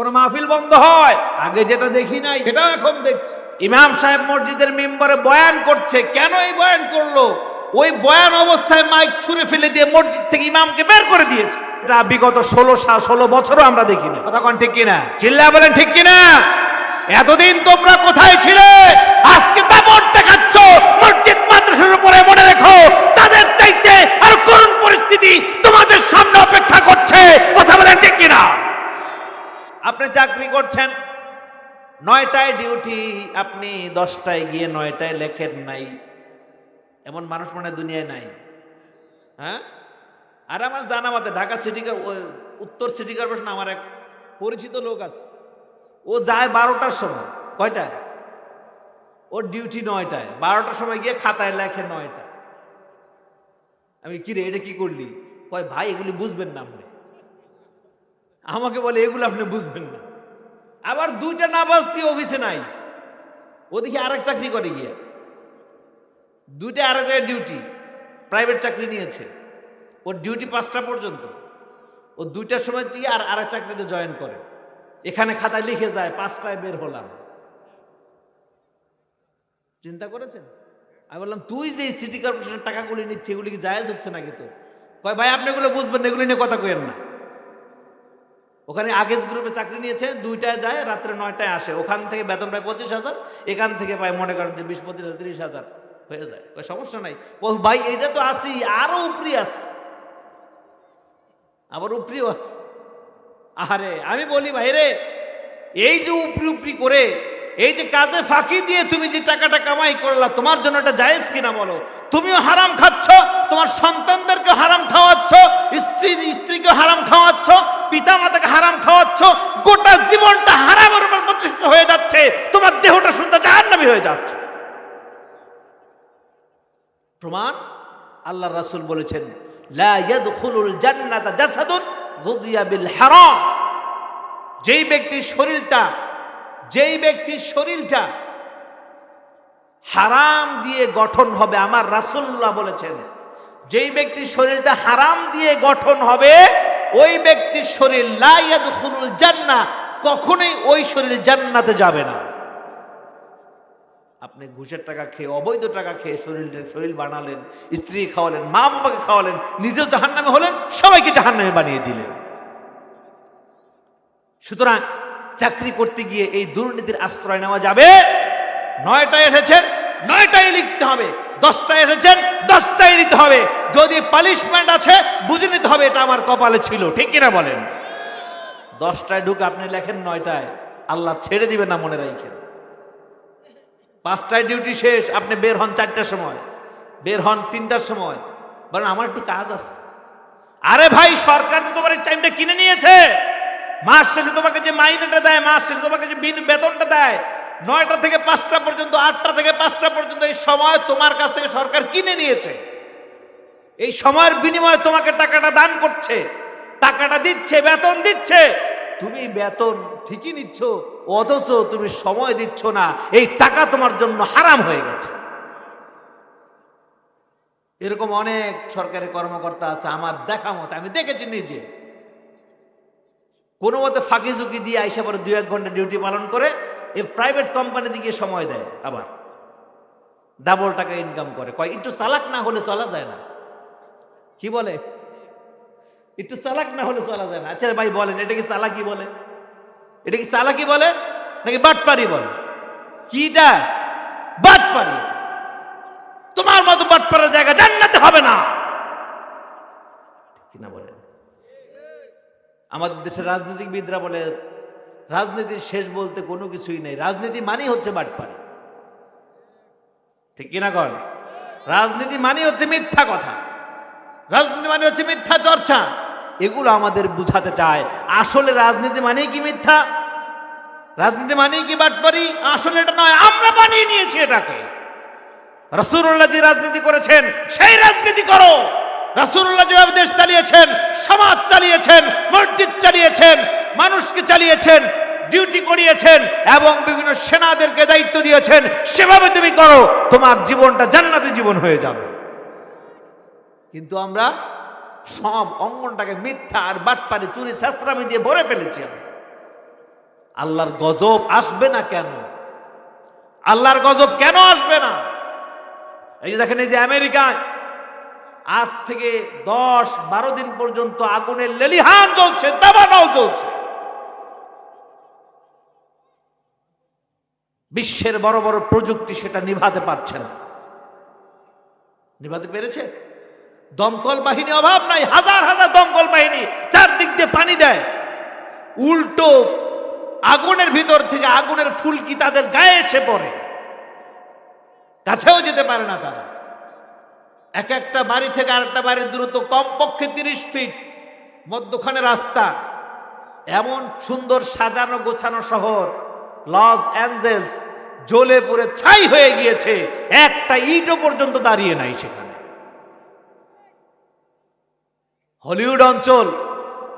কোন মাহফিল বন্ধ হয়। আগে যেটা দেখি নাই সেটাও এখন দেখছি। ইমাম সাহেব মসজিদের মেম্বারে বয়ান করছে, কেন এই বয়ান করল? ওই বয়ান অবস্থায় মাইক ছুঁড়ে ফেলে দিয়ে মসজিদ থেকে ইমামকে বের করে দিয়েছে। এটা বিগত ষোলো ষোলো বছরও আমরা দেখি না কথা কোন ঠিক কিনা? চিল্লা বলেন ঠিক কিনা? এতদিন তোমরা কোথায় ছিলে? আজকে দাপট দেখাচ্ছ, মসজিদ মাদ্রাসার উপরে মনে রেখো। তাদের চাইতে আর করুণ পরিস্থিতি তোমাদের সামনে অপেক্ষা করছে। কথা বলেন ঠিক কিনা? আপনি চাকরি করছেন, নয়টায় ডিউটি, আপনি দশটায় গিয়ে নয়টায় লেখেন নাই। এমন মানুষ মনে দুনিয়ায় নাই। হ্যাঁ? আর আমার জানা মতে ঢাকা সিটি উত্তর সিটি কর্পোরেশন আমার এক পরিচিত লোক আছে। ও যায় বারোটার সময়। কয়টায়? ওর ডিউটি নয়টায়। বারোটার সময় গিয়ে খাতায় লেখে নয়টায়। আমি, কিরে, এটা কি করলি? কয়, ভাই, এগুলি বুঝবেন না আপনি। আমাকে বলে, এগুলো আপনি বুঝবেন না। আবার দুইটা না বাজতে অফিসে নাই। ওদিকে আরেক চাকরি করে গিয়ে। দুইটা আরেক জায়গায় ডিউটি প্রাইভেট চাকরি নিয়েছে। ওর ডিউটি পাঁচটা পর্যন্ত। ও দুইটার সময় তুই আর আরেক চাকরিতে জয়েন করে। এখানে খাতায় লিখে যায়, পাঁচটায় বের হলাম। চিন্তা করেছেন? আমি বললাম, তুই যে সিটি কর্পোরেশনের টাকাগুলি নিচ্ছে এগুলি কি জায়েজ হচ্ছে নাকি তো কয়, ভাই, আপনি এগুলো বুঝবেন এগুলি নিয়ে কথা কইেন না। ওখানে আগেস গ্রুপে চাকরি নিয়েছে, দুইটায় যায়, রাত্রে নয়টায় আসে। ওখান থেকে বেতন পায় পঁচিশ হাজার, এখান থেকে পায় মনে করেন যে বিশ, পঁচিশ হাজার, তিরিশ হাজার। হয়ে যায়। ওই সমস্যা নাই। ভাই এটা তো আসি আরও উপরি আছে। আবার উপরিও আস আরে, আমি বলি ভাইরে, এই যে উপরি উপরি করে এই যে কাজে ফাঁকি দিয়ে তুমি যে টাকাটা কামাই করলা, তোমার জন্য এটা জায়েজ কিনা বলো? তুমিও হারাম খাচ্ছ, তোমার সন্তানদেরকে হারাম খাওয়াচ্ছ, স্ত্রী স্ত্রীকে হারাম খাওয়াচ্ছ পিতা মাতাকে হারাম খাওয়াচ্ছ, গোটা জীবনটা হারামের উপর প্রতিষ্ঠিত হয়ে যাচ্ছে, তোমার দেহটা শুদ্ধ জাহান্নামী হয়ে যাচ্ছে। প্রমাণ? আল্লাহ রাসূল বলেছেন, লা ইয়াদখুলুল জান্নাতা জাসাদুন গুদিয়া বিল হারাম। যেই ব্যক্তির শরীরটা যেই ব্যক্তির শরীরটা হারাম দিয়ে গঠন হবে, আমার রাসূলুল্লাহ বলেছেন, যেই ব্যক্তির শরীরটা হারাম দিয়ে গঠন হবে, ওই ব্যক্তির শরীর লা ইয়াদখুলুল জান্নাহ কখনোই ওই শরীর জান্নাতে যাবে না। আপনি ঘুষের টাকা খেয়ে, অবৈধ টাকা খেয়ে শরীরটা, শরীর বানালেন, স্ত্রী খাওয়ালেন, মা বাবাকে খাওয়ালেন, নিজেও জাহান্নামে হলেন, সবাইকে জাহান্নামে বানিয়ে দিলেন। সুতরাং চাকরি করতে গিয়ে এই দুর্নীতির আশ্রয় নেওয়া যাবে? নয়টায় এসেছেন, নয়টায় লিখতে হবে। দশটায় এসেছেন, দশটায় নিতে হবে। যদি পালিশমেন্ট আছে, বুঝে নিতে হবে, এটা আমার কপালে ছিল। ঠিক কিনা বলেন? দশটায় ঢুকে আপনি লেখেন নয়টায়। আল্লাহ ছেড়ে দিবে না মনে রাখেন পাঁচটায় ডিউটি শেষ, আপনি বের হন চারটার সময়। বের হন তিনটার সময়। বলেন, আমার একটু কাজ আছে। আরে ভাই, সরকার তো তোমার টাইমটা কিনে নিয়েছে। মাস শেষে তোমাকে যে মাইনেটা দেয়, মাস শেষে তোমাকে যে বিন- বেতনটা দেয়, নয়টা থেকে পাঁচটা পর্যন্ত, আটটা থেকে পাঁচটা পর্যন্ত এই সময় তোমার কাছ থেকে সরকার কিনে নিয়েছে। এই সময়ের বিনিময়ে তোমাকে টাকাটা দান করছে, টাকাটা দিচ্ছে, বেতন দিচ্ছে। তুমি বেতন ঠিকই নিচ্ছ, অথচ তুমি সময় দিচ্ছ না, এই টাকা তোমার জন্য হারাম হয়ে গেছে। এরকম অনেক সরকারি কর্মকর্তা আছে, আমার দেখা মতো, আমি দেখেছি নিজে। কোনো মতে ফাঁকি ঝুঁকি দিয়ে আইসা পরে দু এক ঘণ্টা ডিউটি পালন করে, এ প্রাইভেট কোম্পানিতে গিয়ে সময় দেয় আবার। ডাবল টাকা ইনকাম করে। কয়, একটু চালাক না হলে চলা যায় না। কি বলে? একটু চালাক না হলে চলা যায় না। আচ্ছা ভাই, বলেন, এটা কি চালাকি বলে? এটা কি চালাকি বলে, নাকি বাটপারি বলে? কিটা? বাটপারি। তোমার মতো বাটপারের জায়গা জান্নাতে হবে না। কিনা বলেন। আমাদের দেশের রাজনীতিবিদরা বলে, রাজনীতির শেষ বলতে কোনো কিছুই নেই। রাজনীতি মানেই হচ্ছে বাটপারি। ঠিক কিনা কর রাজনীতি মানে হচ্ছে মিথ্যা কথা। রাজনীতি মানে হচ্ছে মিথ্যা চর্চা। এগুলো আমাদের বুঝাতে চায়, আসলে রাজনীতি মানেই কি মিথ্যা? রাজনীতি মানেই কি বাটপারি? আসলে এটা নয়, আমরা বানিয়ে নিয়েছি এটাকে। রসুল্লাহ যে রাজনীতি করেছেন, সেই রাজনীতি করো। রসুল্লাহ যেভাবে দেশ চালিয়েছেন, সমাজ চালিয়েছেন, মসজিদ চালিয়েছেন, মানুষকে চালিয়েছেন ডিউটি করিয়েছেন এবং বিভিন্ন সেনাদেরকে দায়িত্ব দিয়েছেন, সেভাবে তুমি করো, তোমার জীবনটা জান্নাতি জীবন হয়ে যাবে। কিন্তু আমরা সব অঙ্গনটাকে মিথ্যা আর বাটপারি চুরি শাস্ত্রামি দিয়ে ভরে ফেলেছি আল্লাহর গজব আসবে না কেন? আল্লাহর গজব কেন আসবে না? এই যে দেখেন, এই যে আমেরিকায় আজ থেকে দশ বারো দিন পর্যন্ত আগুনের লেলিহান জ্বলছে, দাবানল চলছে বিশ্বের বড় বড় প্রযুক্তি সেটা নিভাতে পারছে না। নিভাতে পেরেছে? দমকল বাহিনী অভাব নাই, হাজার হাজার দমকল বাহিনী চারদিক দিয়ে পানি দেয়। উল্টো আগুনের ভিতর থেকে আগুনের ফুলকি তাদের গায়ে এসে পড়ে। কাছেও যেতে পারে না তারা। এক একটা বাড়ি থেকে আরেকটা বাড়ির দূরত্ব কমপক্ষে তিরিশ ফিট, মধ্যখানে রাস্তা। এমন সুন্দর সাজানো গোছানো শহর, লস অ্যাঞ্জেলস, জ্বলে পুড়ে ছাই হয়ে গিয়েছে। একটা ইটও পর্যন্ত দাঁড়িয়ে নাই সেখানে। হলিউড অঞ্চল,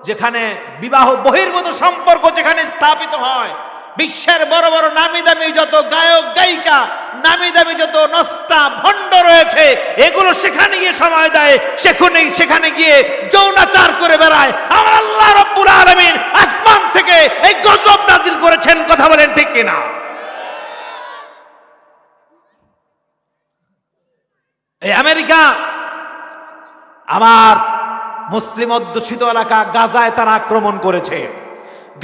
যেখানে বিবাহ বহির্গত সম্পর্ক যেখানে স্থাপিত হয় বিশ্বের বড় বড় নামি দামি যত গায়ক, গায়িকা নামি দামি যত নস্তা, ভণ্ড রয়েছে, এগুলো সেখানে গিয়ে সময় দেয়, সেখানে সেখানে গিয়ে যৌনাচার করে বেড়ায়। আমার আল্লাহ রব্বুল আলামিন আসমান থেকে এই গজব নাজিল করেছেন, কথা বলেন ঠিক কিনা? এই আমেরিকা, আমার মুসলিম অধ্যুষিত এলাকা গাজায় তারা আক্রমণ করেছে।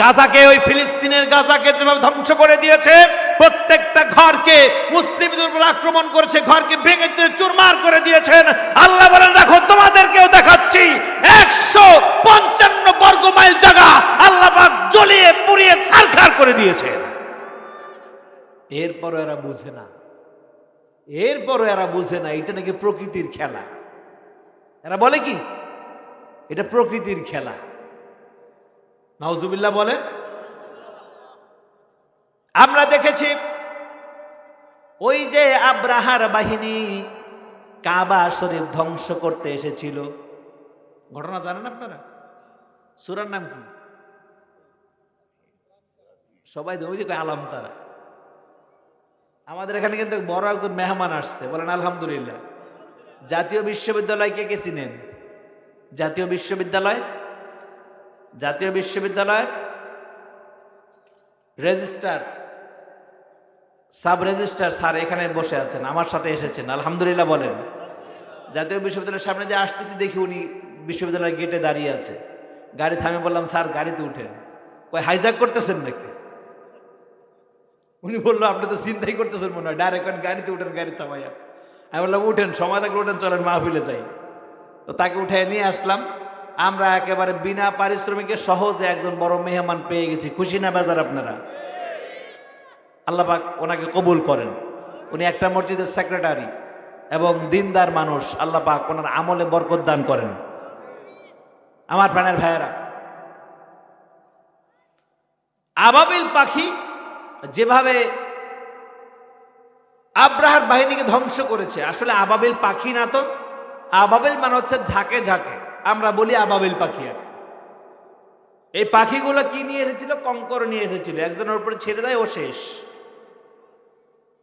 গাজাকে, ওই ফিলিস্তিনের গাজাকে যেভাবে ধ্বংস করে দিয়েছে, প্রত্যেকটা ঘরকে মুসলিমদের উপর আক্রমণ করেছে, ঘরকে ভেঙে চুরমার করে দিয়েছেন। আল্লাহ বলেন, দেখো, তোমাদেরকেও দেখাচ্ছি, একশো পঞ্চান্ন বর্গ মাইল জায়গা আল্লাহ জ্বলিয়ে পুড়িয়ে সারখার করে দিয়েছে এরপরও এরা বুঝে না। এরপরও এরা বুঝে না, এটা নাকি প্রকৃতির খেলা। এরা বলে কি? এটা প্রকৃতির খেলা। নাউজুবিল্লাহ বলে। আমরা দেখেছি ওই যে আব্রাহার বাহিনী কাবা শরীফ ধ্বংস করতে এসেছিল। ঘটনা জানেন আপনারা? সুরার নাম কি? সবাই ওই যে আলাম তারা। আমাদের এখানে কিন্তু বড় একজন মেহমান আসছে, বলেন আলহামদুলিল্লাহ। জাতীয় বিশ্ববিদ্যালয় কে কে চিনেন? জাতীয় বিশ্ববিদ্যালয়? জাতীয় বিশ্ববিদ্যালয় রেজিস্টার সাব রেজিস্টার স্যার এখানে বসে আছেন, আমার সাথে এসেছেন, আলহামদুলিল্লাহ বলেন। জাতীয় বিশ্ববিদ্যালয়ের সামনে দিয়ে আসতেছি দেখি উনি বিশ্ববিদ্যালয়ের গেটে দাঁড়িয়ে আছে। গাড়ি থামে বললাম, স্যার, গাড়িতে উঠেন। কই হাইজ্যাক করতেছেন নাকি? উনি বলল, আপনি তো চিন্তাই করতেছেন মনে হয়, ডাইরেক্ট গাড়িতে উঠেন, গাড়ি থামাইয়া। আমি বললাম, উঠেন সময় থাকলে উঠেন, চলেন মাহফিলে যাই। তো তাকে উঠে নিয়ে আসলাম। আমরা একেবারে বিনা পারিশ্রমিকে সহজে একজন বড় মেহমান পেয়ে গেছি। খুশি না বাজার আপনারা? আল্লাপাক ওনাকে কবুল করেন। উনি একটা মসজিদের সেক্রেটারি এবং দিনদার মানুষ। আল্লাহ পাক ওনার আমলে বরকত দান করেন। আমার প্রাণের ভাইয়েরা, আবাবিল পাখি যেভাবে আব্রাহার বাহিনীকে ধ্বংস করেছে, আসলে আবাবিল পাখি না তো? আবাবিল মানে হচ্ছে ঝাঁকে ঝাঁকে। আমরা বলি আবাবিল পাখি আর। এই পাখিগুলো কি নিয়ে এসেছিল? কঙ্কর নিয়ে এসেছিল। একজনের উপরে ছেড়ে দেয়, ও শেষ।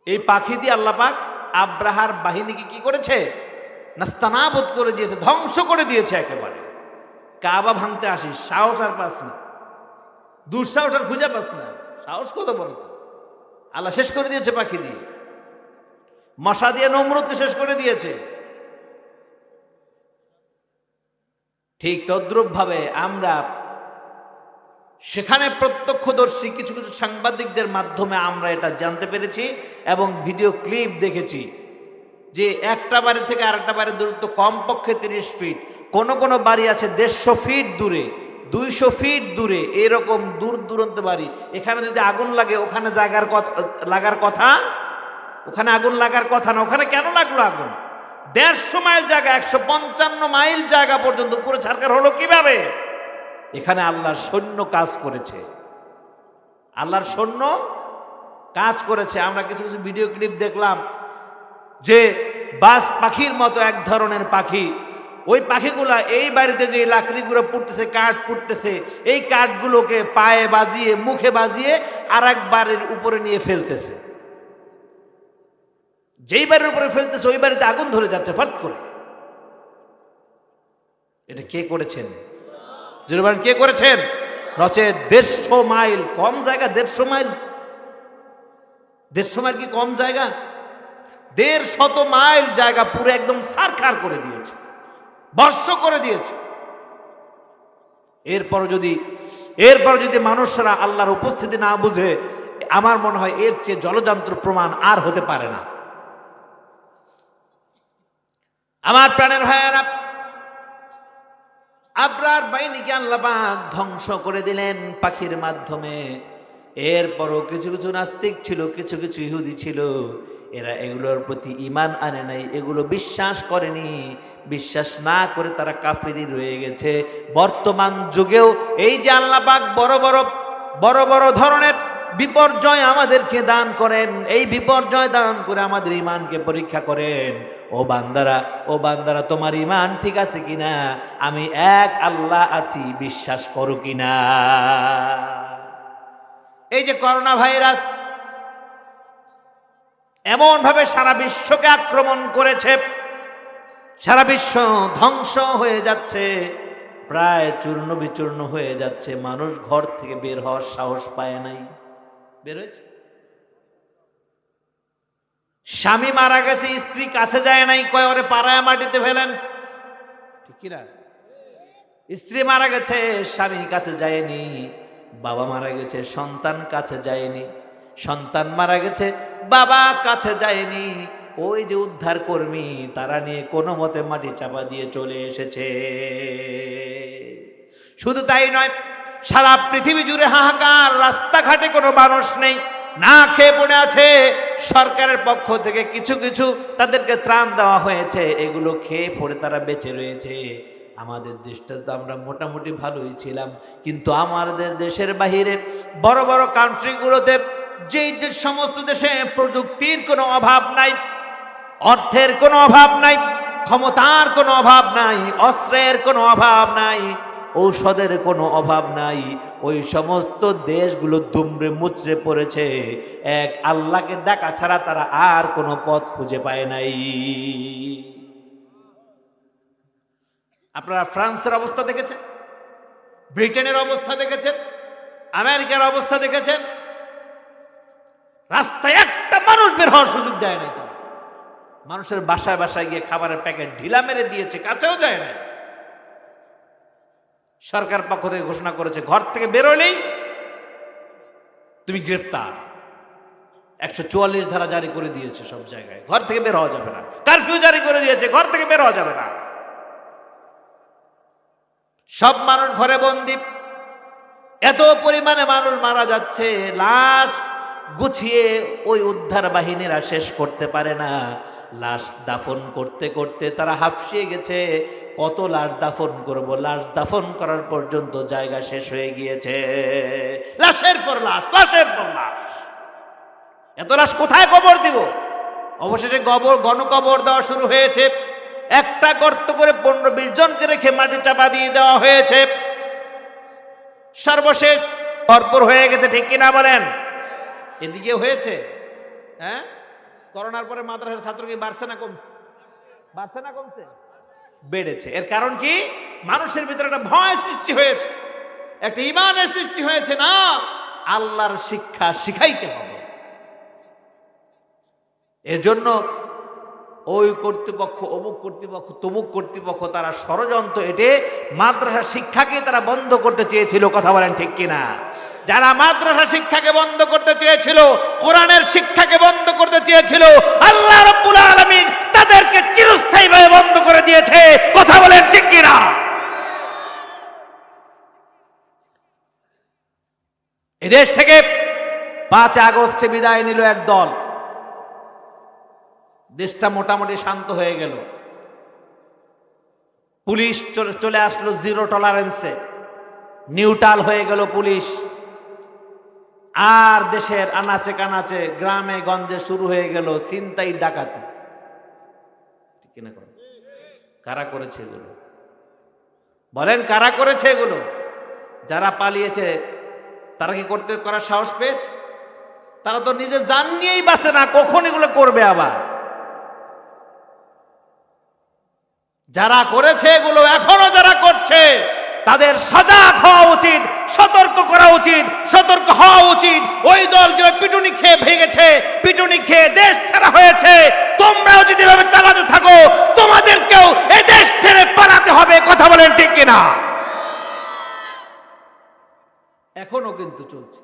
এই পাখি দিয়ে আল্লাপাক আব্রাহার বাহিনীকে কি করেছে? নাস্তানাবোধ করে দিয়েছে, ধ্বংস করে দিয়েছে একেবারে। কাবা ভাঙতে আসিস, সাহস আর পাস না। দুঃসাহস আর খুঁজে পাস না। সাহস কত বড় তো আল্লাহ শেষ করে দিয়েছে পাখি দিয়ে। মশা দিয়ে নমরুদকে শেষ করে দিয়েছে। ঠিক তদ্রুপ ভাবে আমরা সেখানে প্রত্যক্ষদর্শী কিছু কিছু সাংবাদিকদের মাধ্যমে আমরা এটা জানতে পেরেছি এবং ভিডিও ক্লিপ দেখেছি যে একটা বাড়ি থেকে আরেকটা বাড়ির দূরত্ব কমপক্ষে তিরিশ ফিট। কোন কোন বাড়ি আছে দেড়শো ফিট দূরে, দুইশো ফিট দূরে, এরকম দূর দূরন্ত বাড়ি। এখানে যদি আগুন লাগে, ওখানে জায়গার কথা লাগার কথা? ওখানে আগুন লাগার কথা না। ওখানে কেন লাগল আগুন? দেড়শো মাইল জায়গা, একশো পঞ্চান্ন মাইল জায়গা পর্যন্ত পুরো ছাড়কার হলো কীভাবে? এখানে আল্লাহর সৈন্য কাজ করেছে। আল্লাহর সৈন্য কাজ করেছে। আমরা কিছু কিছু ভিডিও ক্লিপ দেখলাম যে বাস পাখির মতো এক ধরনের পাখি। ওই পাখিগুলা এই বাড়িতে যে লাকড়িগুলো পুড়তেছে কাঠ পুড়তেছে এই কাঠগুলোকে পায়ে বাজিয়ে, মুখে বাজিয়ে আর এক বাড়ির উপরে নিয়ে ফেলতেছে। যেই বাড়ির উপরে ফেলতেছে, ওই বাড়িতে আগুন ধরে যাচ্ছে, ফট করে। এটা কে করেছেন? জুরবান কে করেছেন? নচে দেড়শো মাইল, কম জায়গা, দেড়শো মাইল। দেড়শো মাইল কি কম জায়গা? দেড় শত মাইল জায়গা পুরো একদম সারখার করে দিয়েছে। বর্ষ করে দিয়েছে। এরপর যদি এরপর যদি মানুষরা আল্লাহর উপস্থিতি না বুঝে, আমার মনে হয় এর চেয়ে জলযন্ত্র প্রমাণ আর হতে পারে না। আমার প্রাণের ভাইয়ারা, আবরার বাহিনীকে আল্লাপাক ধ্বংস করে দিলেন পাখির মাধ্যমে। এরপরও কিছু কিছু নাস্তিক ছিল, কিছু কিছু ইহুদি ছিল। এরা এগুলোর প্রতি ইমান আনে নাই, এগুলো বিশ্বাস করেনি। বিশ্বাস না করে তারা কাফিরি রয়ে গেছে। বর্তমান যুগেও এই যে আল্লাপাক বড় বড় বড় বড় ধরনের বিপর্যয় আমাদেরকে দান করেন। এই বিপর্যয় দান করে আমাদের ইমানকে পরীক্ষা করেন। ও বান্দারা ও বান্দারা, তোমার ইমান ঠিক আছে কিনা? আমি এক আল্লাহ আছি, বিশ্বাস করো কিনা? এই যে করোনা ভাইরাস এমন ভাবে সারা বিশ্বকে আক্রমণ করেছে, সারা বিশ্ব ধ্বংস হয়ে যাচ্ছে, প্রায় চূর্ণ বিচূর্ণ হয়ে যাচ্ছে। মানুষ ঘর থেকে বের হওয়ার সাহস পায় নাই। বের হয়েছে স্বামী মারা গেছে, স্ত্রী কাছে যায় নাই, কয়, ওরে পাড়ায় মাটিতে ফেলেন। ঠিক স্ত্রী মারা গেছে, স্বামী কাছে যায়নি, বাবা মারা গেছে, সন্তান কাছে যায়নি, সন্তান মারা গেছে, বাবা কাছে যায়নি। ওই যে উদ্ধার কর্মী, তারা নিয়ে কোনো মতে মাটি চাপা দিয়ে চলে এসেছে। শুধু তাই নয় সারা পৃথিবী জুড়ে হাহাকার, রাস্তাঘাটে কোনো মানুষ নেই। না খেয়ে পড়ে আছে। সরকারের পক্ষ থেকে কিছু কিছু তাদেরকে ত্রাণ দেওয়া হয়েছে। এগুলো খেয়ে পড়ে তারা বেঁচে রয়েছে। আমাদের দেশটা তো আমরা মোটামুটি ভালোই ছিলাম। কিন্তু আমাদের দেশের বাহিরে বড় বড় কান্ট্রিগুলোতে যেই যে সমস্ত দেশে প্রযুক্তির কোনো অভাব নাই, অর্থের কোনো অভাব নাই, ক্ষমতার কোনো অভাব নাই, অস্ত্রের কোনো অভাব নাই ঔষধের কোনো অভাব নাই। ওই সমস্ত দেশগুলো দুমড়ে মুচড়ে পড়েছে। এক আল্লাহকে ডাকা ছাড়া তারা আর কোনো পথ খুঁজে পায় নাই। আপনারা ফ্রান্সের অবস্থা দেখেছেন? ব্রিটেনের অবস্থা দেখেছেন? আমেরিকার অবস্থা দেখেছেন? রাস্তায় একটা মানুষ বের হওয়ার সুযোগ দেয় নাই মানুষের বাসায় বাসায় গিয়ে খাবারের প্যাকেট ঢিলা মেরে দিয়েছে, কাছেও যায় না সরকার পক্ষ থেকে ঘোষণা করেছে, ঘর থেকে বেরোলেই তুমি গ্রেপ্তার। একশো চুয়াল্লিশ ধারা জারি করে দিয়েছে সব জায়গায়। ঘর থেকে বের হওয়া যাবে না। কারফিউ জারি করে দিয়েছে, ঘর থেকে বের হওয়া যাবে না। সব মানুষ ঘরে বন্দি। এত পরিমাণে মানুষ মারা যাচ্ছে, লাশ গুছিয়ে ওই উদ্ধার বাহিনীরা শেষ করতে পারে না। লাশ দাফন করতে করতে তারা হাঁপসিয়ে গেছে। কত লাশ দাফন করব? লাশ দাফন করার পর্যন্ত জায়গা শেষ হয়ে গিয়েছে। লাশের পর লাশ, লাশের পর লাশ। এত লাশ কোথায় কবর দিব? অবশেষে গবর গণকবর দেওয়া শুরু হয়েছে। একটা গর্ত করে পনেরো বিশ জনকে রেখে মাটি চাপা দিয়ে দেওয়া হয়েছে। সর্বশেষ ভরপুর হয়ে গেছে, ঠিক কিনা বলেন? এদিকে হয়েছে। হ্যাঁ? করোনার পরে মাদ্রাসার ছাত্র কি বাড়ছে না কমছে? বাড়ছে না কমছে? বেড়েছে। এর কারণ কি? মানুষের ভিতরে একটা ভয় সৃষ্টি হয়েছে। একটা ইমানের সৃষ্টি হয়েছে না, আল্লাহর শিক্ষা শিখাইতে হবে। এর জন্য ওই কর্তৃপক্ষ, অমুক কর্তৃপক্ষ, তমুক কর্তৃপক্ষ, তারা ষড়যন্ত্র এটে মাদ্রাসা শিক্ষাকে তারা বন্ধ করতে চেয়েছিল, কথা বলেন ঠিক কিনা? যারা মাদ্রাসা শিক্ষাকে বন্ধ করতে চেয়েছিল, কোরআনের শিক্ষাকে বন্ধ করতে চেয়েছিল, আল্লাহ রব্বুল আলমিন তাদেরকে চিরস্থায়ীভাবে বন্ধ করে দিয়েছে, কথা বলেন ঠিক কিনা? এদেশ থেকে পাঁচ আগস্টে বিদায় নিল এক দল। দেশটা মোটামুটি শান্ত হয়ে গেল। পুলিশ চলে- আসলো জিরো টলারেন্সে। নিউট্রাল হয়ে গেল পুলিশ। আর দেশের আনাচে কানাচে গ্রামে গঞ্জে শুরু হয়ে গেল ছিনতাই, ডাকাতি? কারা করেছে এগুলো? বলেন কারা করেছে এগুলো? যারা পালিয়েছে, তারা কি করতে, করার সাহস পেয়েছে? তারা তো নিজে জান নিয়েই বাসে না, কখন এগুলো করবে আবার? যারা করেছে এগুলো এখনও যারা করছে, তাদের সজাগ হওয়া উচিত, সতর্ক করা উচিত, সতর্ক হওয়া উচিত। ওই দল যে পিটুনি খেয়ে ভেঙেছে, পিটুনি খেয়ে দেশ ছাড়া হয়েছে, তোমরাও যদি এভাবে চালাতে থাকো, তোমাদেরকেও এ দেশ ছেড়ে পালাতে হবে, কথা বলেন ঠিক কিনা? এখনও কিন্তু চলছে।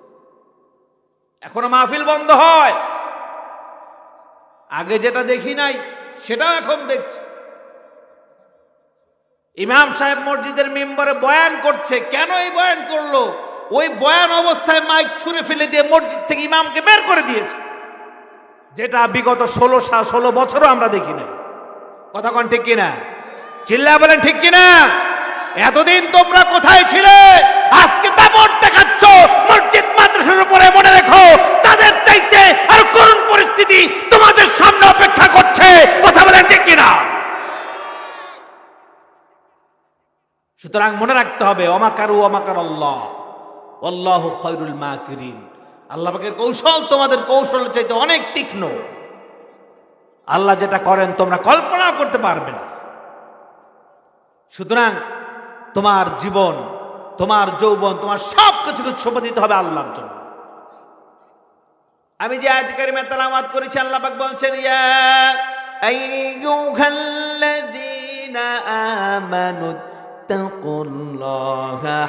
এখনও মাহফিল বন্ধ হয়। আগে যেটা দেখি নাই, সেটাও এখন দেখছি। ইমাম সাহেব মসজিদের মেম্বারে বয়ান করছে, কেন এই বয়ান করল? ওই বয়ান অবস্থায় মাইক ছুঁড়ে ফেলে দিয়ে মসজিদ থেকে ইমামকে বের করে দিয়েছে। যেটা বিগত ষোলো ষোলো বছরও আমরা দেখি নাই। কথা কন ঠিক কিনা? চিল্লা বলেন ঠিক কিনা? এতদিন তোমরা কোথায় ছিলে? আজকে দাপট দেখাচ্ছ। মসজিদ, মাদ্রাসার উপরে মনে রেখো, তাদের চাইতে আর করুণ পরিস্থিতি তোমাদের সামনে অপেক্ষা করছে। কথা বলেন ঠিক কিনা? সুতরাং মনে রাখতে হবে অমাকারু অমাকার আল্লাহ আল্লাহ খৈরুল মাকিরিন। আল্লাহ পাকের কৌশল তোমাদের কৌশল চাইতে অনেক তীক্ষ্ণ। আল্লাহ যেটা করেন তোমরা কল্পনা করতে পারবে না। সুতরাং তোমার জীবন, তোমার যৌবন, তোমার সব কিছুকে উৎসর্গ দিতে হবে আল্লাহর জন্য। আমি যে আয়াতকারী মেতালামাত করেছি, আল্লাহ পাক বলছেন, ইয়া আইয়ুহাল্লাযীনা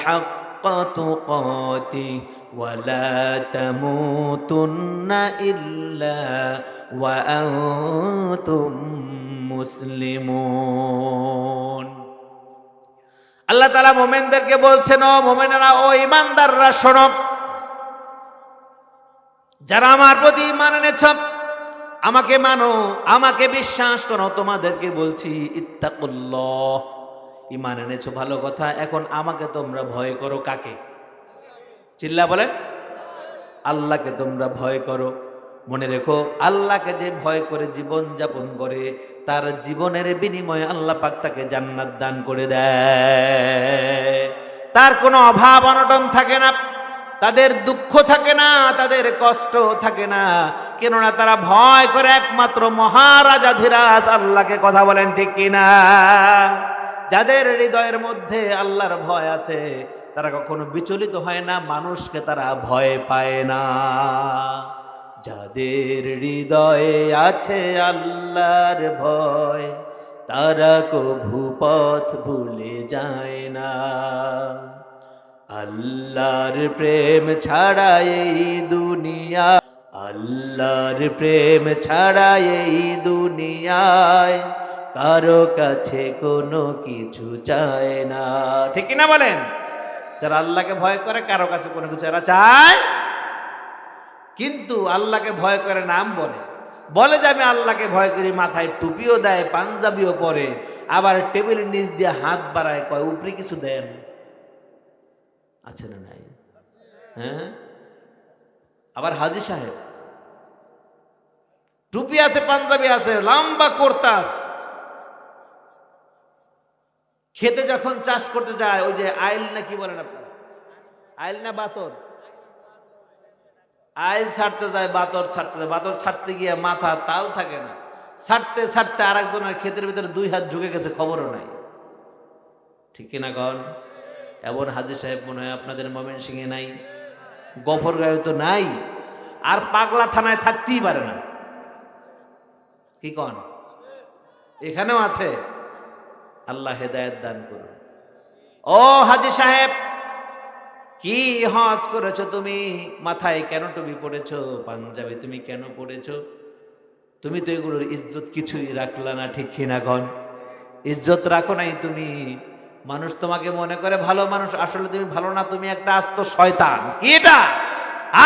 হাক্কা তুকাতিহি ওয়া লা তামুতুন্না ইল্লা ওয়া আনতুম মুসলিমুন আল্লাহ তালা মোমেনদেরকে বলছেন, ও মোমেনেরা, ও ইমানদাররা শোনো। যারা আমার প্রতি ইমান এনেছ, আমাকে মানো, আমাকে বিশ্বাস করো। তোমাদেরকে বলছি, ইত্তাকুল্লাহ। ইমান এনেছো, ভালো কথা। এখন আমাকে তোমরা ভয় করো কাকে? চিল্লা বলে আল্লাহকে তোমরা ভয় করো। মনে রেখো, আল্লাহকে যে ভয় করে জীবন যাপন করে, তার জীবনের বিনিময়ে আল্লাহ পাক তাকে জান্নাত দান করে দেয়। তার কোনো অভাব, অনটন থাকে না। তাদের দুঃখ থাকে না, তাদের কষ্ট থাকে না। কেননা তারা ভয় করে একমাত্র মহারাজা ধীরাজ, আল্লাহকে কথা বলেন ঠিক কিনা? যাদের হৃদয়ের মধ্যে আল্লাহর ভয় আছে, তারা কখনো বিচলিত হয় না, মানুষকে তারা ভয় পায় না। যাদের হৃদয়ে আছে আল্লাহর ভয়, তারা কভু পথ ভুলে যায় না। আল্লাহর প্রেম ছাড়া এই দুনিয়া, আল্লাহর প্রেম ছাড়া এই দুনিয়ায় কারও কাছে কোনো কিছু চায় না। ঠিক না বলেন? যারা আল্লাহকে ভয় করে, কারও কাছে কোনো কিছু এরা চায়? কিন্তু আল্লাহকে ভয় করে নাম বলে। বলে যে আমি আল্লাহকে ভয় করি, মাথায় টুপিও দেয়, পাঞ্জাবিও পরে, আবার টেবিলের নিচ দিয়ে হাত বাড়ায়, কয়, উপরে কিছু দেন। আছে না নাই? হ্যাঁ? আবার হাজি সাহেব, টুপি আছে, পাঞ্জাবি আছে, লম্বা কোর্তা আছে। খেতে যখন চাষ করতে যায়, ওই যে আইল না কি বলেন আপনারা? আইল না বাতর? আইল ছাড়তে যায়, বাতর ছাড়তে যায়। বাতর ছাড়তে গিয়ে মাথা তাল থাকে না। ছাড়তে ছাড়তে আরেকজনের ক্ষেতের ভিতরে দুই হাত ঝুঁকে গেছে, খবরও নাই। ঠিক কিনা কন? এমন হাজি সাহেব মনে হয় আপনাদের মমেন সিংহে নাই। গফর গায়ে তো নাই। আর পাগলা থানায় থাকতেই পারে না। কি কন? এখানেও আছে। আল্লাহ হেদায়ত দান করুন। ও হাজি সাহেব, কি হজ করেছ তুমি? মাথায় কেন টুপি পড়েছো পাঞ্জাবি তুমি কেন পড়েছো তুমি তো এগুলোর ইজ্জত কিছুই রাখলা না, ঠিক কিনা কন? ইজ্জত রাখো নাই তুমি। মানুষ তোমাকে মনে করে ভালো মানুষ, আসলে তুমি ভালো না, তুমি একটা আস্ত শয়তান। কি এটা?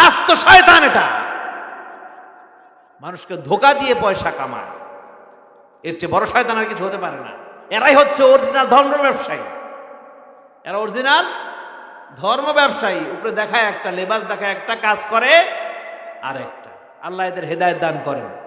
আস্ত শয়তান এটা। মানুষকে ধোকা দিয়ে পয়সা কামায়। এর চেয়ে বড় শয়তান আর কিছু হতে পারে না। এরাই হচ্ছে অরিজিনাল ধর্ম ব্যবসায়ী এরা অরিজিনাল ধর্ম ব্যবসায়ী উপরে দেখায় একটা, লেবাস দেখায় একটা, কাজ করে আর একটা আল্লাহ এদের হেদায়ত দান করেন।